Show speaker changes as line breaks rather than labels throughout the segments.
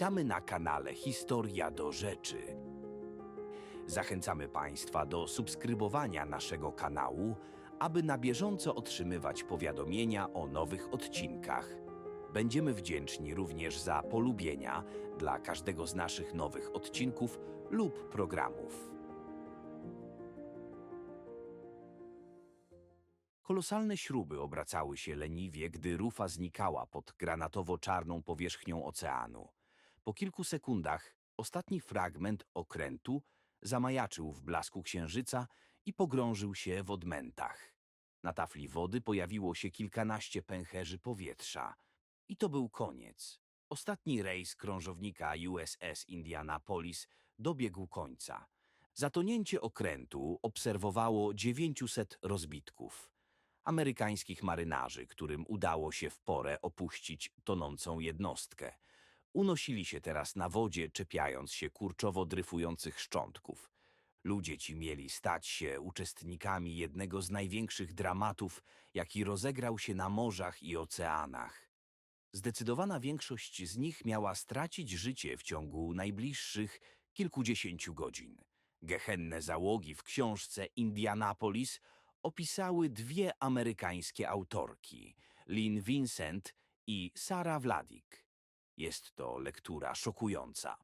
Witamy na kanale Historia do Rzeczy. Zachęcamy Państwa do subskrybowania naszego kanału, aby na bieżąco otrzymywać powiadomienia o nowych odcinkach. Będziemy wdzięczni również za polubienia dla każdego z naszych nowych odcinków lub programów. Kolosalne śruby obracały się leniwie, gdy rufa znikała pod granatowo-czarną powierzchnią oceanu. Po kilku sekundach ostatni fragment okrętu zamajaczył w blasku księżyca i pogrążył się w odmętach. Na tafli wody pojawiło się kilkanaście pęcherzy powietrza. I to był koniec. Ostatni rejs krążownika USS Indianapolis dobiegł końca. Zatonięcie okrętu obserwowało 900 rozbitków. Amerykańskich marynarzy, którym udało się w porę opuścić tonącą jednostkę. Unosili się teraz na wodzie, czepiając się kurczowo dryfujących szczątków. Ludzie ci mieli stać się uczestnikami jednego z największych dramatów, jaki rozegrał się na morzach i oceanach. Zdecydowana większość z nich miała stracić życie w ciągu najbliższych kilkudziesięciu godzin. Gehenne załogi w książce Indianapolis opisały dwie amerykańskie autorki, Lynn Vincent i Sarah Vladik. Jest to lektura szokująca.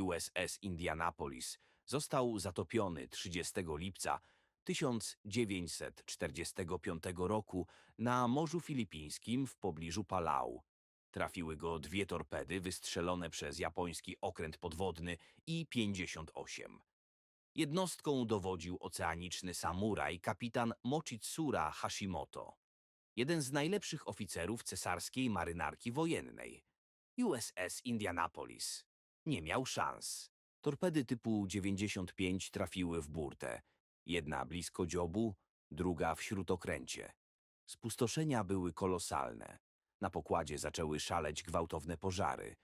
USS Indianapolis został zatopiony 30 lipca 1945 roku na Morzu Filipińskim w pobliżu Palau. Trafiły go dwie torpedy wystrzelone przez japoński okręt podwodny I-58. Jednostką dowodził oceaniczny samuraj kapitan Mochitsura Hashimoto, jeden z najlepszych oficerów cesarskiej marynarki wojennej. USS Indianapolis nie miał szans. Torpedy typu 95 trafiły w burtę. Jedna blisko dziobu, druga w śródokręcie. Spustoszenia były kolosalne. Na pokładzie zaczęły szaleć gwałtowne pożary.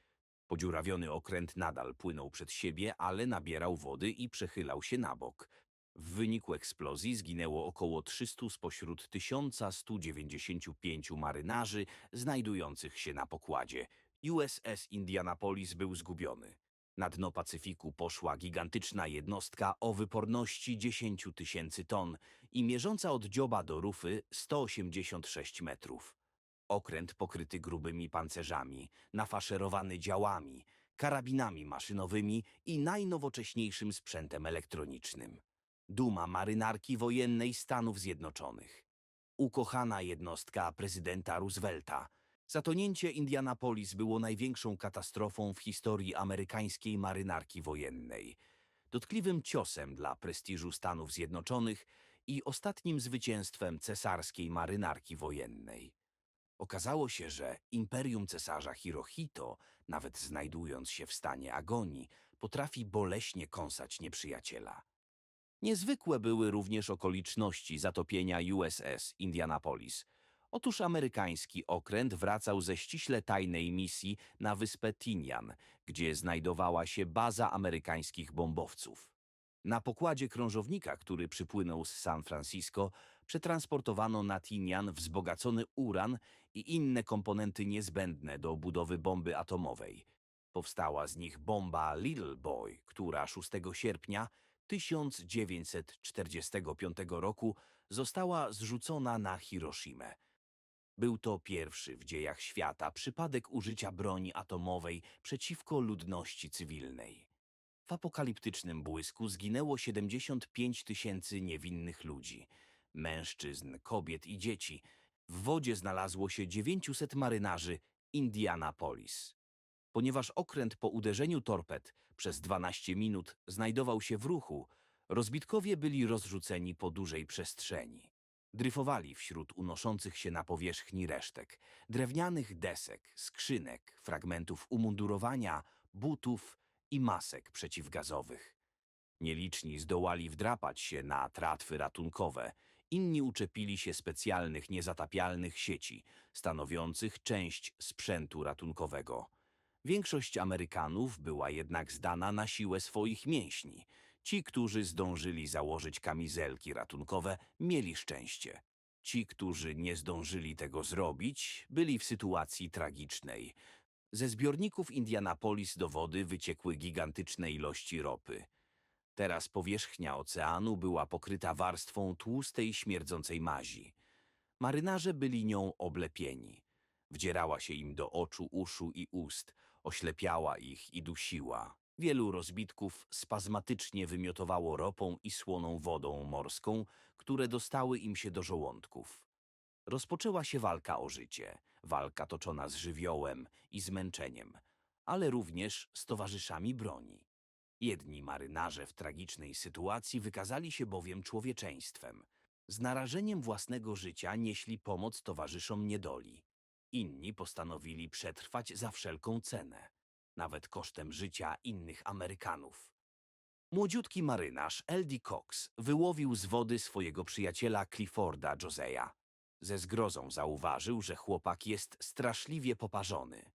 Podziurawiony okręt nadal płynął przed siebie, ale nabierał wody i przechylał się na bok. W wyniku eksplozji zginęło około 300 spośród 1195 marynarzy znajdujących się na pokładzie. USS Indianapolis był zgubiony. Na dno Pacyfiku poszła gigantyczna jednostka o wyporności 10 tysięcy ton i mierząca od dzioba do rufy 186 metrów. Okręt pokryty grubymi pancerzami, nafaszerowany działami, karabinami maszynowymi i najnowocześniejszym sprzętem elektronicznym. Duma marynarki wojennej Stanów Zjednoczonych. Ukochana jednostka prezydenta Roosevelta. Zatonięcie Indianapolis było największą katastrofą w historii amerykańskiej marynarki wojennej. Dotkliwym ciosem dla prestiżu Stanów Zjednoczonych i ostatnim zwycięstwem cesarskiej marynarki wojennej. Okazało się, że imperium cesarza Hirohito, nawet znajdując się w stanie agonii, potrafi boleśnie kąsać nieprzyjaciela. Niezwykłe były również okoliczności zatopienia USS Indianapolis. Otóż amerykański okręt wracał ze ściśle tajnej misji na wyspę Tinian, gdzie znajdowała się baza amerykańskich bombowców. Na pokładzie krążownika, który przypłynął z San Francisco, przetransportowano na Tinian wzbogacony uran i inne komponenty niezbędne do budowy bomby atomowej. Powstała z nich bomba Little Boy, która 6 sierpnia 1945 roku została zrzucona na Hiroshimę. Był to pierwszy w dziejach świata przypadek użycia broni atomowej przeciwko ludności cywilnej. W apokaliptycznym błysku zginęło 75 tysięcy niewinnych ludzi, mężczyzn, kobiet i dzieci. W wodzie znalazło się 900 marynarzy Indianapolis. Ponieważ okręt po uderzeniu torped przez 12 minut znajdował się w ruchu, rozbitkowie byli rozrzuceni po dużej przestrzeni. Dryfowali wśród unoszących się na powierzchni resztek, drewnianych desek, skrzynek, fragmentów umundurowania, butów i masek przeciwgazowych. Nieliczni zdołali wdrapać się na tratwy ratunkowe, inni uczepili się specjalnych niezatapialnych sieci, stanowiących część sprzętu ratunkowego. Większość Amerykanów była jednak zdana na siłę swoich mięśni. Ci, którzy zdążyli założyć kamizelki ratunkowe, mieli szczęście. Ci, którzy nie zdążyli tego zrobić, byli w sytuacji tragicznej. Ze zbiorników Indianapolis do wody wyciekły gigantyczne ilości ropy. Teraz powierzchnia oceanu była pokryta warstwą tłustej, śmierdzącej mazi. Marynarze byli nią oblepieni. Wdzierała się im do oczu, uszu i ust, oślepiała ich i dusiła. Wielu rozbitków spazmatycznie wymiotowało ropą i słoną wodą morską, które dostały im się do żołądków. Rozpoczęła się walka o życie, walka toczona z żywiołem i zmęczeniem, ale również z towarzyszami broni. Jedni marynarze w tragicznej sytuacji wykazali się bowiem człowieczeństwem. Z narażeniem własnego życia nieśli pomoc towarzyszom niedoli. Inni postanowili przetrwać za wszelką cenę, nawet kosztem życia innych Amerykanów. Młodziutki marynarz L.D. Cox wyłowił z wody swojego przyjaciela Clifforda Joseya. Ze zgrozą zauważył, że chłopak jest straszliwie poparzony.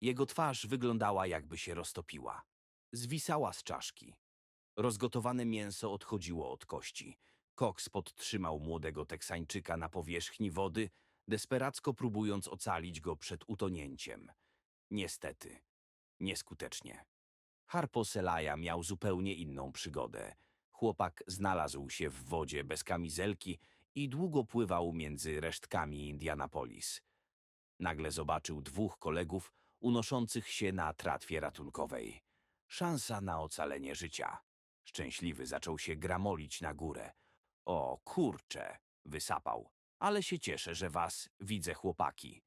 Jego twarz wyglądała jakby się roztopiła. Zwisała z czaszki. Rozgotowane mięso odchodziło od kości. Cox podtrzymał młodego Teksańczyka na powierzchni wody, desperacko próbując ocalić go przed utonięciem. Niestety, nieskutecznie. Harpo Selaja miał zupełnie inną przygodę. Chłopak znalazł się w wodzie bez kamizelki i długo pływał między resztkami Indianapolis. Nagle zobaczył dwóch kolegów unoszących się na tratwie ratunkowej. Szansa na ocalenie życia. Szczęśliwy zaczął się gramolić na górę. O, kurcze, wysapał. Ale się cieszę, że was widzę, chłopaki.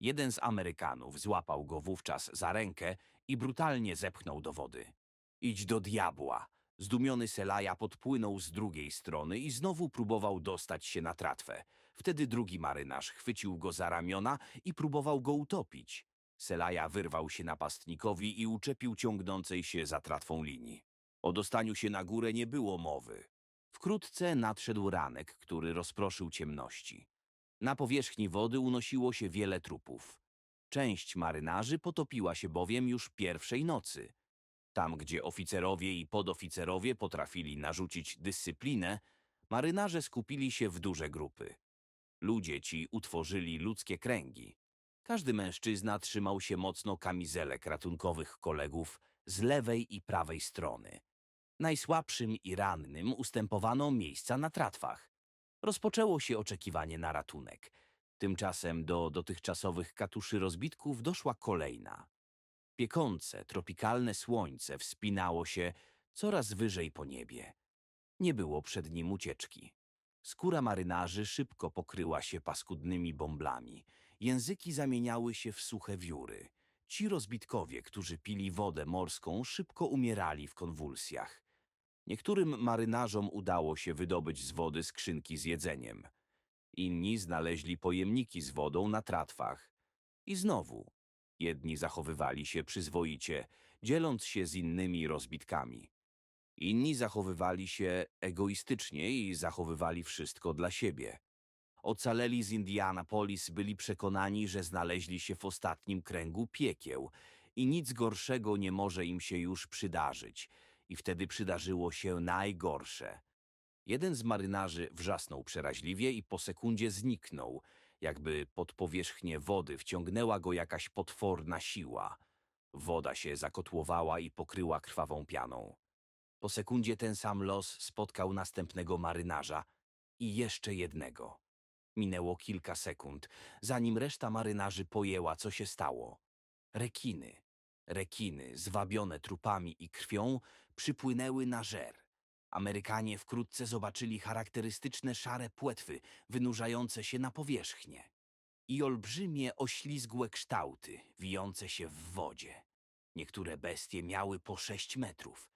Jeden z Amerykanów złapał go wówczas za rękę i brutalnie zepchnął do wody. Idź do diabła! Zdumiony Selaja podpłynął z drugiej strony i znowu próbował dostać się na tratwę. Wtedy drugi marynarz chwycił go za ramiona i próbował go utopić. Selaja wyrwał się napastnikowi i uczepił ciągnącej się za tratwą linii. O dostaniu się na górę nie było mowy. Wkrótce nadszedł ranek, który rozproszył ciemności. Na powierzchni wody unosiło się wiele trupów. Część marynarzy potopiła się bowiem już pierwszej nocy. Tam, gdzie oficerowie i podoficerowie potrafili narzucić dyscyplinę, marynarze skupili się w duże grupy. Ludzie ci utworzyli ludzkie kręgi. Każdy mężczyzna trzymał się mocno kamizelek ratunkowych kolegów z lewej i prawej strony. Najsłabszym i rannym ustępowano miejsca na tratwach. Rozpoczęło się oczekiwanie na ratunek. Tymczasem do dotychczasowych katuszy rozbitków doszła kolejna. Piekące, tropikalne słońce wspinało się coraz wyżej po niebie. Nie było przed nim ucieczki. Skóra marynarzy szybko pokryła się paskudnymi bąblami. Języki zamieniały się w suche wióry. Ci rozbitkowie, którzy pili wodę morską, szybko umierali w konwulsjach. Niektórym marynarzom udało się wydobyć z wody skrzynki z jedzeniem. Inni znaleźli pojemniki z wodą na tratwach. I znowu, jedni zachowywali się przyzwoicie, dzieląc się z innymi rozbitkami. Inni zachowywali się egoistycznie i zachowywali wszystko dla siebie. Ocaleli z Indianapolis byli przekonani, że znaleźli się w ostatnim kręgu piekieł i nic gorszego nie może im się już przydarzyć. I wtedy przydarzyło się najgorsze. Jeden z marynarzy wrzasnął przeraźliwie i po sekundzie zniknął, jakby pod powierzchnię wody wciągnęła go jakaś potworna siła. Woda się zakotłowała i pokryła krwawą pianą. Po sekundzie ten sam los spotkał następnego marynarza i jeszcze jednego. Minęło kilka sekund, zanim reszta marynarzy pojęła, co się stało. Rekiny, rekiny, zwabione trupami i krwią, przypłynęły na żer. Amerykanie wkrótce zobaczyli charakterystyczne szare płetwy wynurzające się na powierzchnię i olbrzymie oślizgłe kształty wijące się w wodzie. Niektóre bestie miały po sześć metrów.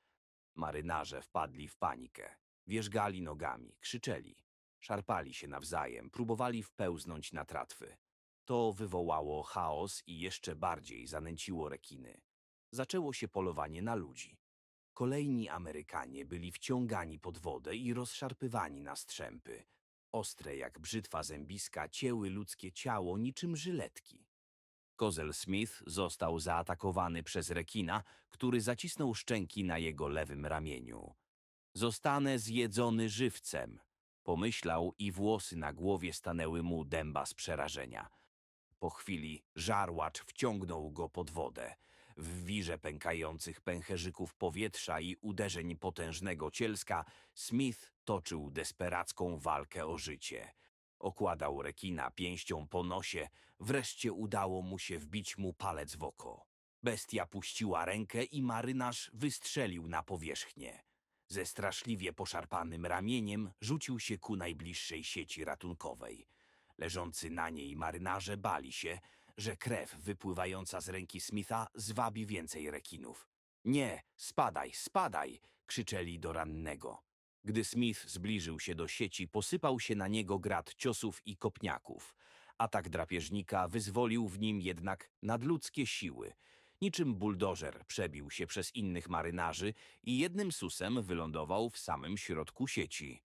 Marynarze wpadli w panikę. Wierzgali nogami, krzyczeli. Szarpali się nawzajem, próbowali wpełznąć na tratwy. To wywołało chaos i jeszcze bardziej zanęciło rekiny. Zaczęło się polowanie na ludzi. Kolejni Amerykanie byli wciągani pod wodę i rozszarpywani na strzępy. Ostre jak brzytwa zębiska cięły ludzkie ciało niczym żyletki. Kozel Smith został zaatakowany przez rekina, który zacisnął szczęki na jego lewym ramieniu. Zostanę zjedzony żywcem, pomyślał i włosy na głowie stanęły mu dęba z przerażenia. Po chwili żarłacz wciągnął go pod wodę. W wirze pękających pęcherzyków powietrza i uderzeń potężnego cielska Smith toczył desperacką walkę o życie. Okładał rekina pięścią po nosie, wreszcie udało mu się wbić mu palec w oko. Bestia puściła rękę i marynarz wystrzelił na powierzchnię. Ze straszliwie poszarpanym ramieniem rzucił się ku najbliższej sieci ratunkowej. Leżący na niej marynarze bali się, że krew wypływająca z ręki Smitha zwabi więcej rekinów. Nie, spadaj, spadaj! krzyczeli do rannego. Gdy Smith zbliżył się do sieci, posypał się na niego grad ciosów i kopniaków. Atak drapieżnika wyzwolił w nim jednak nadludzkie siły. Niczym buldożer przebił się przez innych marynarzy i jednym susem wylądował w samym środku sieci.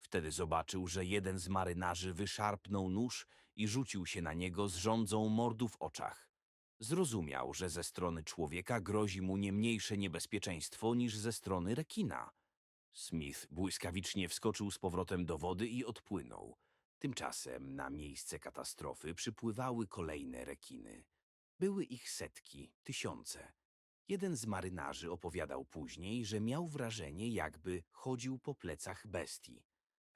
Wtedy zobaczył, że jeden z marynarzy wyszarpnął nóż i rzucił się na niego z rządzą mordu w oczach. Zrozumiał, że ze strony człowieka grozi mu nie mniejsze niebezpieczeństwo niż ze strony rekina. Smith błyskawicznie wskoczył z powrotem do wody i odpłynął. Tymczasem na miejsce katastrofy przypływały kolejne rekiny. Były ich setki, tysiące. Jeden z marynarzy opowiadał później, że miał wrażenie, jakby chodził po plecach bestii.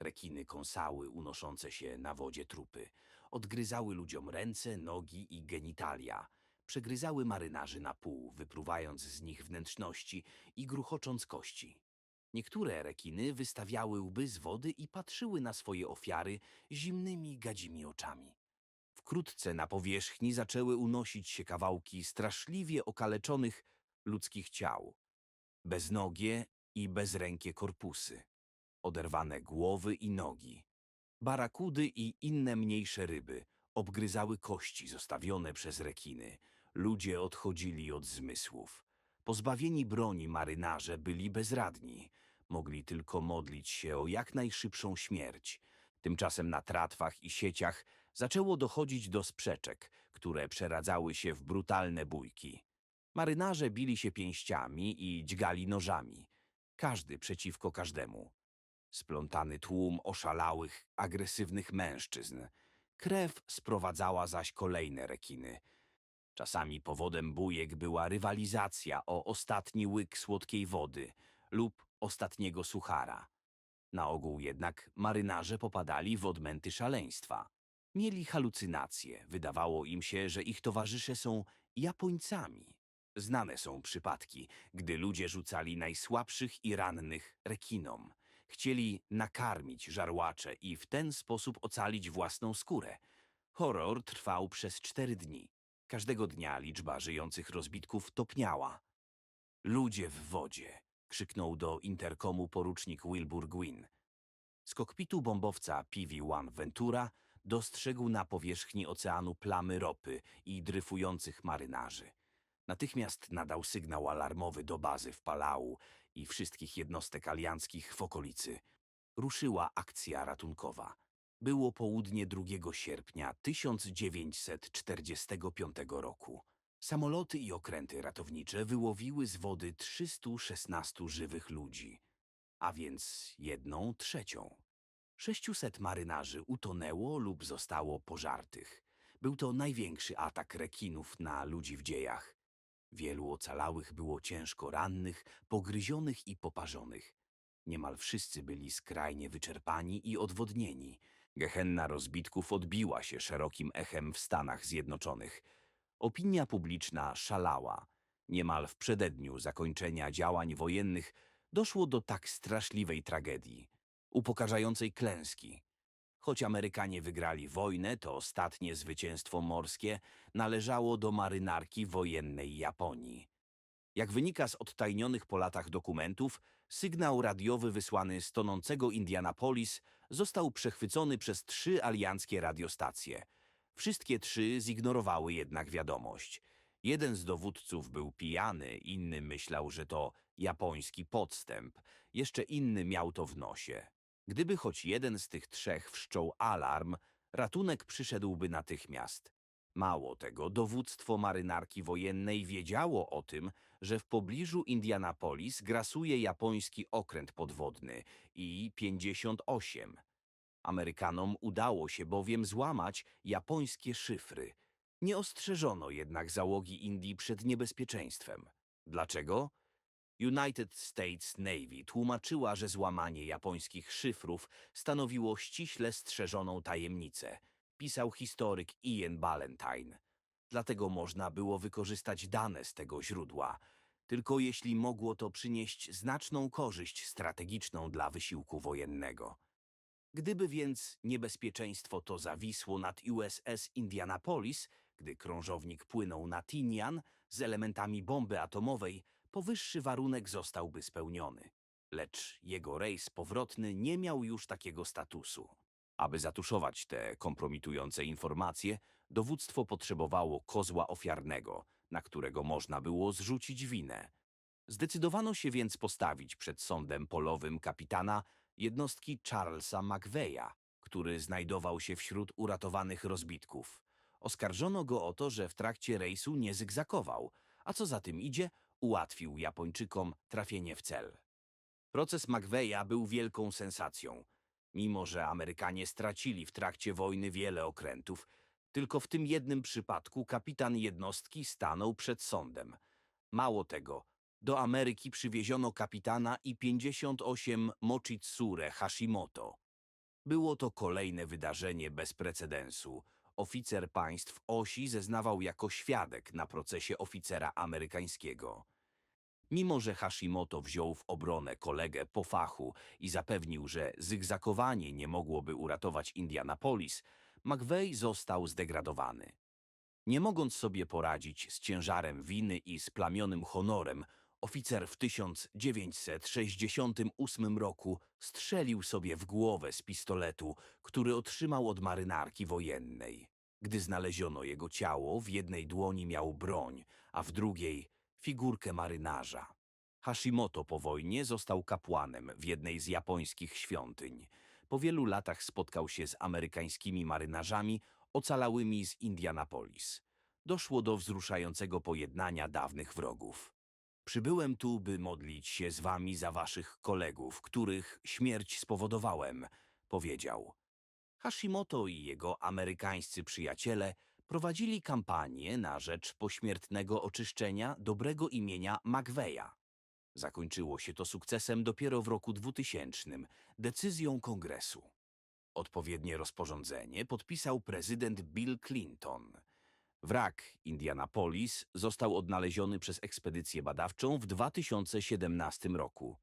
Rekiny kąsały unoszące się na wodzie trupy, odgryzały ludziom ręce, nogi i genitalia, przegryzały marynarzy na pół, wypruwając z nich wnętrzności i gruchocząc kości. Niektóre rekiny wystawiały łby z wody i patrzyły na swoje ofiary zimnymi, gadzimi oczami. Wkrótce na powierzchni zaczęły unosić się kawałki straszliwie okaleczonych ludzkich ciał. Beznogie i bezrękie korpusy, oderwane głowy i nogi. Barakudy i inne mniejsze ryby obgryzały kości zostawione przez rekiny. Ludzie odchodzili od zmysłów. Pozbawieni broni marynarze byli bezradni. Mogli tylko modlić się o jak najszybszą śmierć. Tymczasem na tratwach i sieciach zaczęło dochodzić do sprzeczek, które przeradzały się w brutalne bójki. Marynarze bili się pięściami i dźgali nożami. Każdy przeciwko każdemu. Splątany tłum oszalałych, agresywnych mężczyzn. Krew sprowadzała zaś kolejne rekiny. Czasami powodem bujek była rywalizacja o ostatni łyk słodkiej wody lub ostatniego suchara. Na ogół jednak marynarze popadali w odmęty szaleństwa. Mieli halucynacje, wydawało im się, że ich towarzysze są Japońcami. Znane są przypadki, gdy ludzie rzucali najsłabszych i rannych rekinom. Chcieli nakarmić żarłacze i w ten sposób ocalić własną skórę. Horror trwał przez cztery dni. Każdego dnia liczba żyjących rozbitków topniała. Ludzie w wodzie! krzyknął do interkomu porucznik Wilbur Gwyn. Z kokpitu bombowca PV-1 Ventura dostrzegł na powierzchni oceanu plamy ropy i dryfujących marynarzy. Natychmiast nadał sygnał alarmowy do bazy w Palau i wszystkich jednostek alianckich w okolicy. Ruszyła akcja ratunkowa. Było południe 2 sierpnia 1945 roku. Samoloty i okręty ratownicze wyłowiły z wody 316 żywych ludzi, a więc jedną trzecią. 600 marynarzy utonęło lub zostało pożartych. Był to największy atak rekinów na ludzi w dziejach. Wielu ocalałych było ciężko rannych, pogryzionych i poparzonych. Niemal wszyscy byli skrajnie wyczerpani i odwodnieni. Gehenna rozbitków odbiła się szerokim echem w Stanach Zjednoczonych. Opinia publiczna szalała. Niemal w przededniu zakończenia działań wojennych doszło do tak straszliwej tragedii, upokarzającej klęski. Choć Amerykanie wygrali wojnę, to ostatnie zwycięstwo morskie należało do marynarki wojennej Japonii. Jak wynika z odtajnionych po latach dokumentów, sygnał radiowy wysłany z tonącego Indianapolis został przechwycony przez trzy alianckie radiostacje. Wszystkie trzy zignorowały jednak wiadomość. Jeden z dowódców był pijany, inny myślał, że to japoński podstęp, jeszcze inny miał to w nosie. Gdyby choć jeden z tych trzech wszczął alarm, ratunek przyszedłby natychmiast. Mało tego, dowództwo marynarki wojennej wiedziało o tym, że w pobliżu Indianapolis grasuje japoński okręt podwodny I-58. Amerykanom udało się bowiem złamać japońskie szyfry. Nie ostrzeżono jednak załogi Indii przed niebezpieczeństwem. Dlaczego? United States Navy tłumaczyła, że złamanie japońskich szyfrów stanowiło ściśle strzeżoną tajemnicę, pisał historyk Ian Ballantyne. Dlatego można było wykorzystać dane z tego źródła, tylko jeśli mogło to przynieść znaczną korzyść strategiczną dla wysiłku wojennego. Gdyby więc niebezpieczeństwo to zawisło nad USS Indianapolis, gdy krążownik płynął na Tinian z elementami bomby atomowej, powyższy warunek zostałby spełniony. Lecz jego rejs powrotny nie miał już takiego statusu. Aby zatuszować te kompromitujące informacje, dowództwo potrzebowało kozła ofiarnego, na którego można było zrzucić winę. Zdecydowano się więc postawić przed sądem polowym kapitana jednostki Charlesa McVeya, który znajdował się wśród uratowanych rozbitków. Oskarżono go o to, że w trakcie rejsu nie zygzakował, a co za tym idzie, ułatwił Japończykom trafienie w cel. Proces McVeya był wielką sensacją. Mimo, że Amerykanie stracili w trakcie wojny wiele okrętów, tylko w tym jednym przypadku kapitan jednostki stanął przed sądem. Mało tego, do Ameryki przywieziono kapitana i 58 Mochitsure Hashimoto. Było to kolejne wydarzenie bez precedensu. Oficer państw osi zeznawał jako świadek na procesie oficera amerykańskiego. Mimo, że Hashimoto wziął w obronę kolegę po fachu i zapewnił, że zygzakowanie nie mogłoby uratować Indianapolis, McVeigh został zdegradowany. Nie mogąc sobie poradzić z ciężarem winy i splamionym honorem, oficer w 1968 roku strzelił sobie w głowę z pistoletu, który otrzymał od marynarki wojennej. Gdy znaleziono jego ciało, w jednej dłoni miał broń, a w drugiej figurkę marynarza. Hashimoto po wojnie został kapłanem w jednej z japońskich świątyń. Po wielu latach spotkał się z amerykańskimi marynarzami ocalałymi z Indianapolis. Doszło do wzruszającego pojednania dawnych wrogów. Przybyłem tu, by modlić się z wami za waszych kolegów, których śmierć spowodowałem, powiedział. Hashimoto i jego amerykańscy przyjaciele prowadzili kampanię na rzecz pośmiertnego oczyszczenia dobrego imienia McVeya. Zakończyło się to sukcesem dopiero w roku 2000, decyzją kongresu. Odpowiednie rozporządzenie podpisał prezydent Bill Clinton. Wrak Indianapolis został odnaleziony przez ekspedycję badawczą w 2017 roku.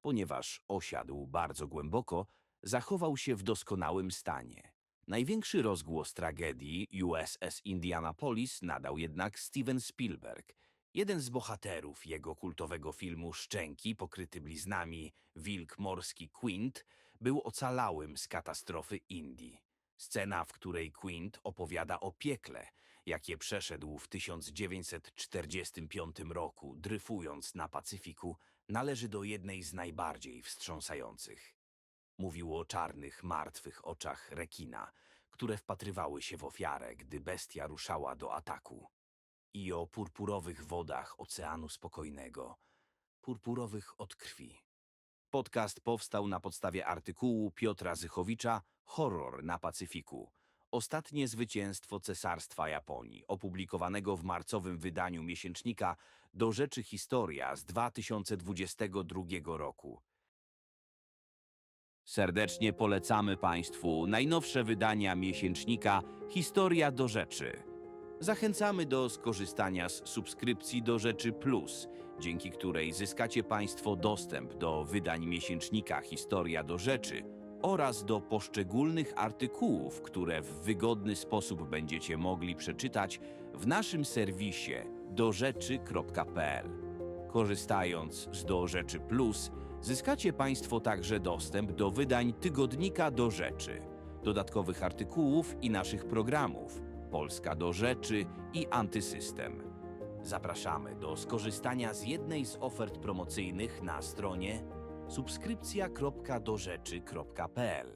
Ponieważ osiadł bardzo głęboko, zachował się w doskonałym stanie. Największy rozgłos tragedii USS Indianapolis nadał jednak Steven Spielberg, jeden z bohaterów jego kultowego filmu Szczęki pokryty bliznami Wilk Morski Quint był ocalałym z katastrofy Indii. Scena, w której Quint opowiada o piekle, jakie przeszedł w 1945 roku, dryfując na Pacyfiku, należy do jednej z najbardziej wstrząsających. Mówił o czarnych, martwych oczach rekina, które wpatrywały się w ofiarę, gdy bestia ruszała do ataku. I o purpurowych wodach Oceanu Spokojnego, purpurowych od krwi. Podcast powstał na podstawie artykułu Piotra Zychowicza Horror na Pacyfiku. Ostatnie zwycięstwo Cesarstwa Japonii, opublikowanego w marcowym wydaniu miesięcznika Do Rzeczy Historia z 2022 roku. Serdecznie polecamy Państwu najnowsze wydania miesięcznika Historia do Rzeczy. Zachęcamy do skorzystania z subskrypcji do Rzeczy Plus, dzięki której zyskacie Państwo dostęp do wydań miesięcznika Historia do Rzeczy oraz do poszczególnych artykułów, które w wygodny sposób będziecie mogli przeczytać w naszym serwisie dorzeczy.pl. Korzystając z Do Rzeczy Plus, zyskacie Państwo także dostęp do wydań Tygodnika do Rzeczy, dodatkowych artykułów i naszych programów Polska do Rzeczy i Antysystem. Zapraszamy do skorzystania z jednej z ofert promocyjnych na stronie subskrypcja.dorzeczy.pl.